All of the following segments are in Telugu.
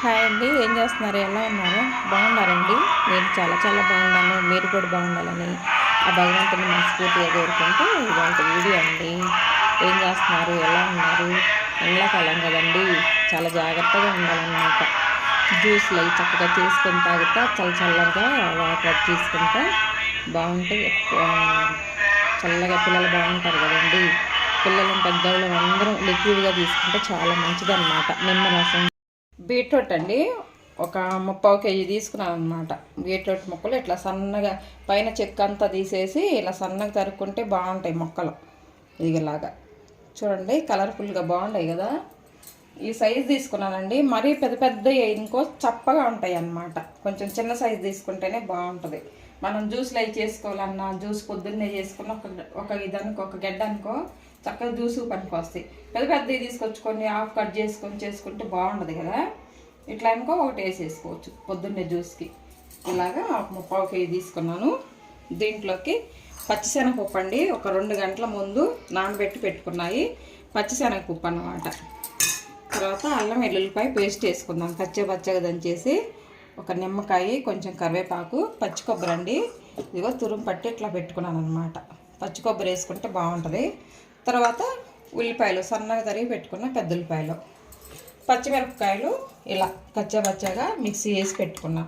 హాయ్ అండి ఏం చేస్తున్నారు? ఎలా ఉన్నారు? బాగున్నారండి? నేను చాలా చాలా బాగున్నాను. మీరు కూడా బాగుండాలని ఆ భగవంతుని మనస్ఫూర్తిగా కోరుకుంటూ ఇవాళ వీడియో అండి. ఏం చేస్తున్నారు? ఎలా ఉన్నారు? ఎండాకాలం కదండి. చాలా జాగ్రత్తగా ఉండాలన్నమాట. జ్యూస్లు అవి చక్కగా తీసుకొని తాగుతా చల్ల చల్లగా వాటర్ తీసుకుంటా బాగుంటే చల్లగా పిల్లలు బాగుంటారు కదండి. పిల్లలు పెద్దవాళ్ళు అందరం లిక్విడ్గా తీసుకుంటే చాలా మంచిదన్నమాట. నిమ్మరసం బీట్రూట్ అండి. ఒక ముప్పై కేజీ తీసుకున్నాను అనమాట బీట్రూట్ ముక్కలు ఇట్లా సన్నగా పైన చెక్క అంతా తీసేసి ఇలా సన్నగా తరుక్కుంటే బాగుంటాయి మొక్కలు. ఇదిలాగా చూడండి కలర్ఫుల్గా బాగుంటాయి కదా. ఈ సైజు తీసుకున్నానండి. మరీ పెద్ద పెద్ద ఇంకో చప్పగా ఉంటాయి అన్నమాట. కొంచెం చిన్న సైజు తీసుకుంటేనే బాగుంటుంది. మనం జ్యూస్లు అవి చేసుకోవాలన్నా జ్యూస్ పొద్దున్నే చేసుకున్న ఒక ఒక ఇదనుకో ఒక గడ్డ అనుకో చక్కగా జ్యూస్ పనికి వస్తాయి. పెద్ద పెద్దవి తీసుకొచ్చుకొని హాఫ్ కట్ చేసుకొని చేసుకుంటే బాగుంటుంది కదా. ఇట్లా అనుకో ఒకటి వేసేసుకోవచ్చు పొద్దున్నే జ్యూస్కి. ఇలాగా ఒక ముప్పావు కేజీ తీసుకున్నాను. దీంట్లోకి పచ్చిశనగపప్పు అండి. ఒక రెండు గంటల ముందు నానబెట్టి పెట్టుకున్నాయి. పచ్చిశనగపప్పు అన్నమాట. తర్వాత అల్లం వెల్లుల్లిపాయ పేస్ట్ వేసుకుందాం. పచ్చ పచ్చగా దంచేసి ఒక నిమ్మకాయ కొంచెం కరివేపాకు పచ్చి కొబ్బరి అండి. ఇదిగో తురుము పట్టి ఇట్లా పెట్టుకున్నాను అనమాట పచ్చి కొబ్బరి వేసుకుంటే బాగుంటుంది. తర్వాత ఉల్లిపాయలు సన్నగా తరిగి పెట్టుకున్న పెద్ద ఉల్లిపాయలు. పచ్చిమిరపకాయలు ఇలా కచ్చాపచ్చగా మిక్సీ వేసి పెట్టుకున్నా.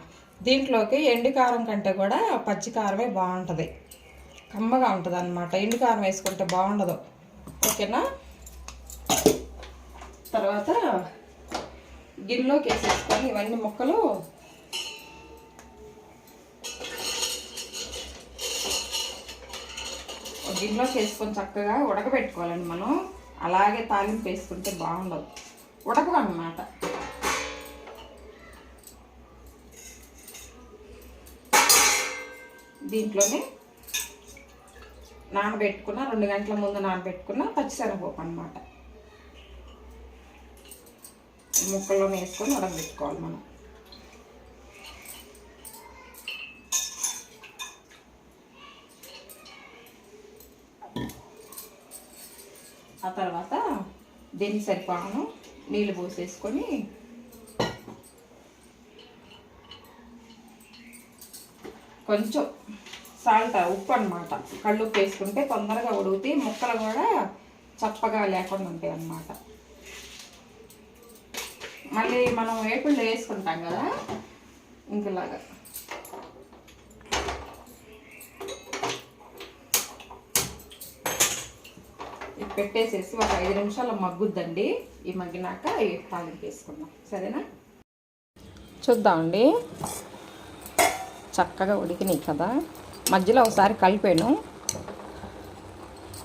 దీంట్లోకి ఎండు కారం కంటే కూడా పచ్చి కారమే బాగుంటుంది. కమ్మగా ఉంటుంది అనమాట ఎండు కారం వేసుకుంటే బాగుండదు. ఓకేనా? తర్వాత గిన్నెలోకి వేసేసుకొని ఇవన్నీ ముక్కలు గిన్నెలోకి వేసుకొని చక్కగా ఉడకబెట్టుకోవాలండి మనం. అలాగే తాలింపు వేసుకుంటే బాగుండదు. ఉడకవు అన్నమాట దీంట్లోనే నానబెట్టుకున్న రెండు గంటల ముందు నానబెట్టుకున్న పచ్చిశనగపప్పు అనమాట ముక్కల్లో వేసుకొని ఉడకబెట్టుకోవాలి మనం. ఆ తర్వాత దీనికి సరిపాను నీళ్ళు పోసేసుకొని కొంచెం సాల్ట్ ఉప్పు అనమాట కళ్ళు ఉప్పు వేసుకుంటే తొందరగా ఉడుగుతాయి ముక్కలు కూడా చప్పగా లేకుండా ఉంటాయి అన్నమాట. మళ్ళీ మనం వేపుళ్ళు వేసుకుంటాం కదా ఇంకలాగా. పెట్టేసేసి ఒక ఐదు నిమిషాలు మగ్గుద్దండి. ఈ మగ్గినాక ఈ తాలింపు వేసుకుందాం. సరేనా? చూద్దామండి చక్కగా ఉడికినాయి కదా. మధ్యలో ఒకసారి కలిపాను.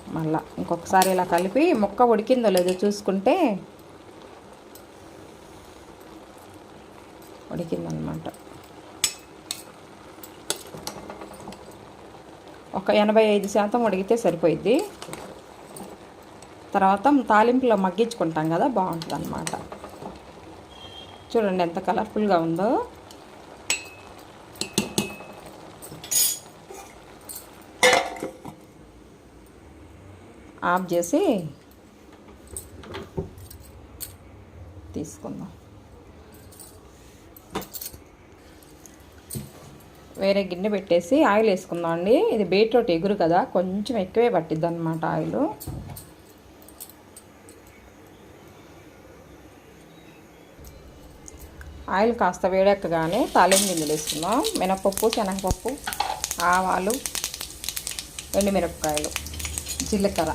మళ్ళా ఇంకొకసారి ఇలా కలిపి ముక్క ఉడికిందో లేదో చూసుకుంటే ఉడికిందనమాట. ఒక ఎనభై ఐదు శాతం ఉడికితే సరిపోయిద్ది. తర్వాత తాలింపులో మగ్గించుకుంటాం కదా బాగుంటుంది అనమాట చూడండి ఎంత కలర్ఫుల్గా ఉందో. ఆఫ్ చేసి తీసుకుందాం. వేరే గిన్నె పెట్టేసి ఆయిల్ వేసుకుందాం అండి. ఇది బీట్రూట్ ఎగురు కదా కొంచెం ఎక్కువే పట్టిద్ది అనమాట ఆయిల్. ఆయిల్ కాస్త వేడెక్కగానే తాలింపు గింజలు వేసుకుందాం. మినపప్పు శనగపప్పు ఆవాలు ఎండుమిరపకాయలు జీలకర్ర.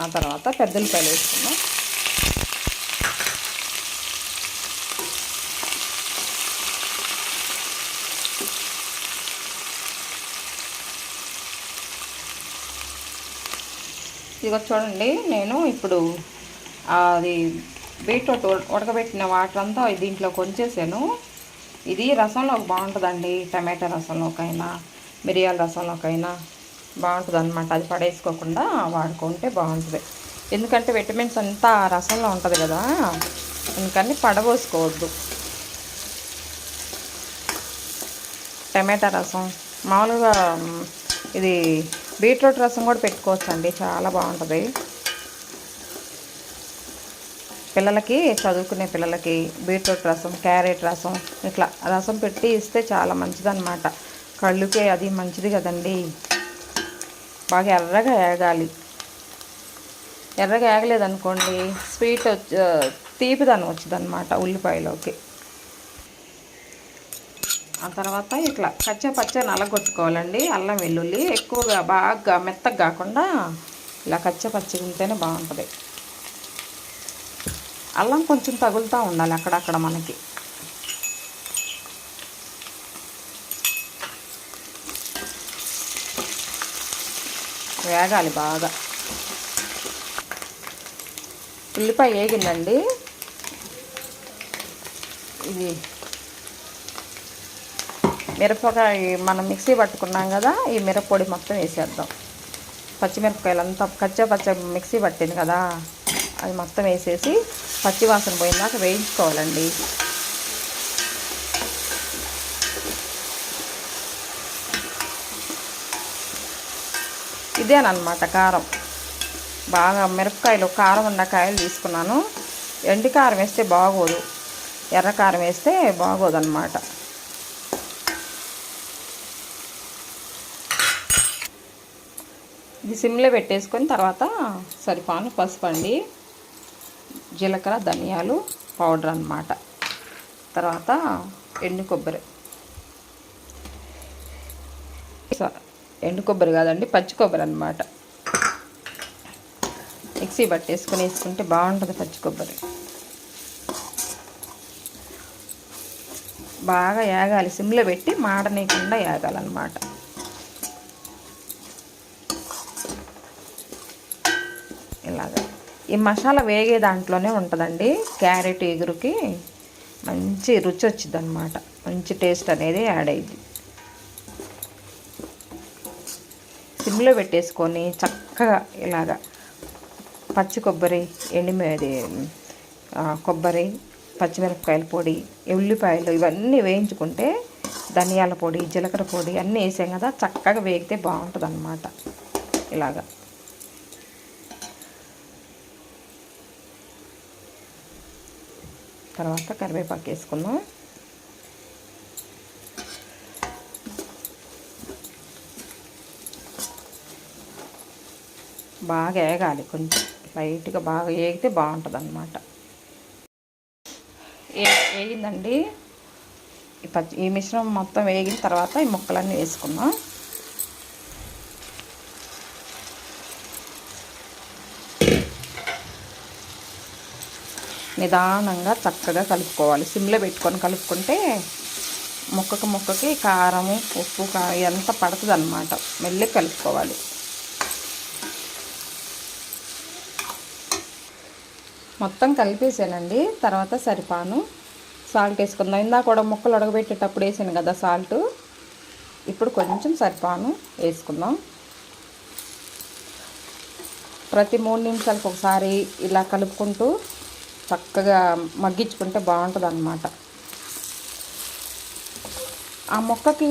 ఆ తర్వాత పెద్ద ఉల్లిపాయలు వేసుకుందాం. ఇదిగో చూడండి నేను ఇప్పుడు అది బీట్రూట్ ఉడకబెట్టిన వాటర్ అంతా దీంట్లో కొంచేసాను. ఇది రసంలోకి బాగుంటుందండి టమాటా రసంలోకైనా మిరియాల రసంలోకైనా బాగుంటుంది అనమాట అది పడేసుకోకుండా వాడుకుంటే బాగుంటుంది. ఎందుకంటే విటమిన్స్ అంతా రసంలో ఉంటుంది కదా అందుకని పడబోసుకోవద్దు. టమాటా రసం మామూలుగా ఇది బీట్రూట్ రసం కూడా పెట్టుకోవచ్చు అండి చాలా బాగుంటుంది. పిల్లలకి చదువుకునే పిల్లలకి బీట్రూట్ రసం క్యారెట్ రసం ఇట్లా రసం పెట్టి ఇస్తే చాలా మంచిదన్నమాట. కళ్ళుకే అది మంచిది కదండి. బాగా ఎర్రగా ఏగాలి. ఎర్రగా ఏగలేదనుకోండి స్వీట్ వచ్చి తీపిదనం వచ్చిందనమాట ఉల్లిపాయలోకి. ఆ తర్వాత ఇట్లా కచ్చా పచ్చని నలగొట్టుకోవాలండి. అల్లం వెల్లుల్లి ఎక్కువగా బాగా మెత్తగా కాకుండా ఇలా కచ్చా పచ్చిగా ఉంటేనే బాగుంటుంది. అల్లం కొంచెం తగులుతూ ఉండాలి అక్కడక్కడ మనకి. వేగాలి బాగా. ఉల్లిపాయ వేగిందండి. ఇది మిరపకాయ మనం మిక్సీ పట్టుకున్నాం కదా ఈ మిరప్పొడి మొత్తం వేసేద్దాం. పచ్చిమిరపకాయలు అంతా కచ్చా పచ్చ మిక్సీ పట్టింది కదా అది మొత్తం వేసేసి పచ్చి వాసన పోయిందాక వేయించుకోవాలండి. ఇదేనమాట కారం. బాగా మిరపకాయలు కారం ఉన్న కాయలు తీసుకున్నాను. ఎండి కారం వేస్తే బాగోదు. ఎర్ర కారం వేస్తే బాగోదు అనమాట ఇది సిమ్లో పెట్టేసుకొని తర్వాత సరిపాను పసుపు అండి జీలకర్ర ధనియాలు పౌడర్ అన్నమాట. తర్వాత ఎండు కొబ్బరి. ఎండు కొబ్బరి కాదండి పచ్చి కొబ్బరి అన్నమాట. మిక్సీ పట్టేసుకొని వేసుకుంటే బాగుంటుంది పచ్చి కొబ్బరి. బాగా యాగాలి. సిమ్లో పెట్టి మాడనీయకుండా యాగాలన్నమాట ఇలాగ ఈ మసాలా వేగే దాంట్లోనే ఉంటుందండి. క్యారెట్ ఎగురుకి మంచి రుచి వచ్చింది అనమాట మంచి టేస్ట్ అనేది యాడ్ అయ్యింది సిమ్లో పెట్టేసుకొని చక్కగా ఇలాగా పచ్చి కొబ్బరి ఎండిమి అది కొబ్బరి పచ్చిమిరపకాయల పొడి ఉల్లిపాయలు ఇవన్నీ వేయించుకుంటే ధనియాల పొడి జీలకర్ర పొడి అన్నీ వేసాం కదా చక్కగా వేగితే బాగుంటుంది అనమాట ఇలాగా. తర్వాత కరివేపాకు వేసుకుందాం. బాగా ఏగాలి కొంచెం లైట్గా బాగా ఏగితే బాగుంటుంది అనమాట ఏ వేగిందండి. ఈ పచ్చి ఈ మిశ్రమం మొత్తం వేగిన తర్వాత ఈ ముక్కలన్నీ వేసుకుందాం. నిదానంగా చక్కగా కలుపుకోవాలి. సిమ్లో పెట్టుకొని కలుపుకుంటే ముక్కకు ముక్కకి కారం ఉప్పు కా ఎంత పడుతుంది అనమాట మెల్లి కలుపుకోవాలి. మొత్తం కలిపేసానండి. తర్వాత సరిపాను. సాల్ట్ వేసుకుందాం. ఇందా కూడా ముక్కలు ఉడకబెట్టేటప్పుడు వేసాను కదా సాల్ట్. ఇప్పుడు కొంచెం సరిపాను వేసుకుందాం. ప్రతి మూడు నిమిషాలకు ఒకసారి ఇలా కలుపుకుంటూ చక్కగా మగ్గించుకుంటే బాగుంటుంది అన్నమాట ఆ మొక్కకి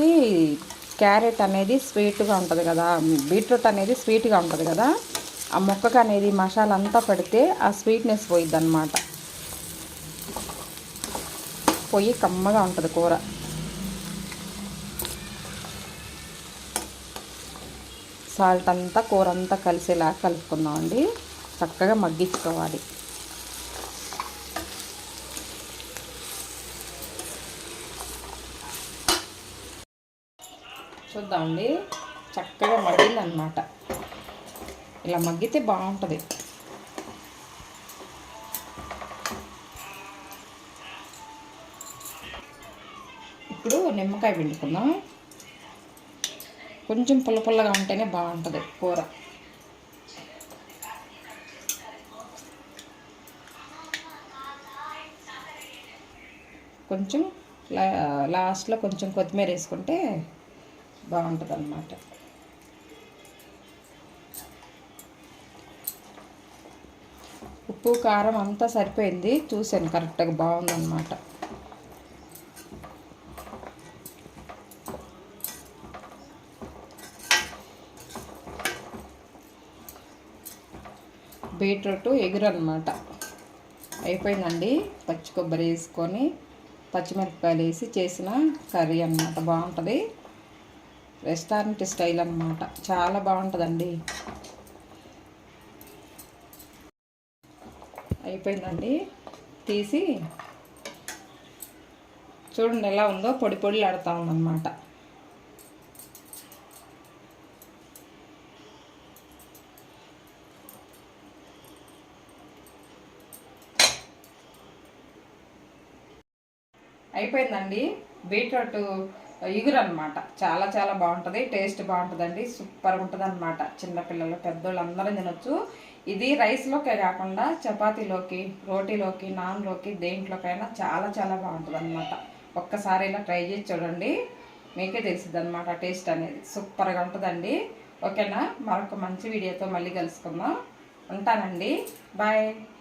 క్యారెట్ అనేది స్వీట్గా ఉంటుంది కదా బీట్రూట్ అనేది స్వీట్గా ఉంటుంది కదా ఆ మొక్కకి అనేది మసాలా అంతా పడితే ఆ స్వీట్నెస్ పోయిద్ది అనమాట పొయ్యి కమ్మగా ఉంటుంది కూర. సాల్ట్ అంతా కూర అంతా కలిసేలా కలుపుకుందామండి. చక్కగా మగ్గించుకోవాలి. చూద్దామండి. చక్కగా మగ్గిందనమాట ఇలా మగ్గితే బాగుంటుంది. ఇప్పుడు నిమ్మకాయ పిండుకుందాం. కొంచెం పుల్ల పుల్లగా ఉంటేనే బాగుంటుంది కూర. కొంచెం లా లాస్ట్లో కొంచెం కొత్తిమీర వేసుకుంటే బాగుంటుంది అన్నమాట ఉప్పు కారం అంతా సరిపోయింది. చూశాను కరెక్ట్గా బాగుందన్నమాట. బీట్రూట్ ఎగురు అనమాట అయిపోయిందండి. పచ్చి కొబ్బరి వేసుకొని పచ్చిమిరపకాయలు వేసి చేసిన కర్రీ అనమాట బాగుంటుంది. రెస్టారెంట్ స్టైల్ అనమాట చాలా బాగుంటుందండి. అయిపోయిందండి. తీసి చూడండి ఎలా ఉందో. పొడి పొడిలు ఆడుతూ ఉందన్నమాట. అయిపోయిందండి. బీట్రూట్ ఇగురు అనమాట చాలా చాలా బాగుంటుంది. టేస్ట్ బాగుంటుందండి. సూపర్ ఉంటుంది అనమాట చిన్నపిల్లలు పెద్దోళ్ళు అందరూ తినొచ్చు. ఇది రైస్లోకే కాకుండా చపాతీలోకి రోటీలోకి నాన్లోకి దేంట్లోకైనా చాలా చాలా బాగుంటుంది అనమాట ఒక్కసారి ఇలా ట్రై చేసి చూడండి. మీకే తెలిసింది అనమాట టేస్ట్ అనేది. సూపర్గా ఉంటుందండి. ఓకేనా? మరొక మంచి వీడియోతో మళ్ళీ కలుసుకుందాం. ఉంటానండి. బాయ్.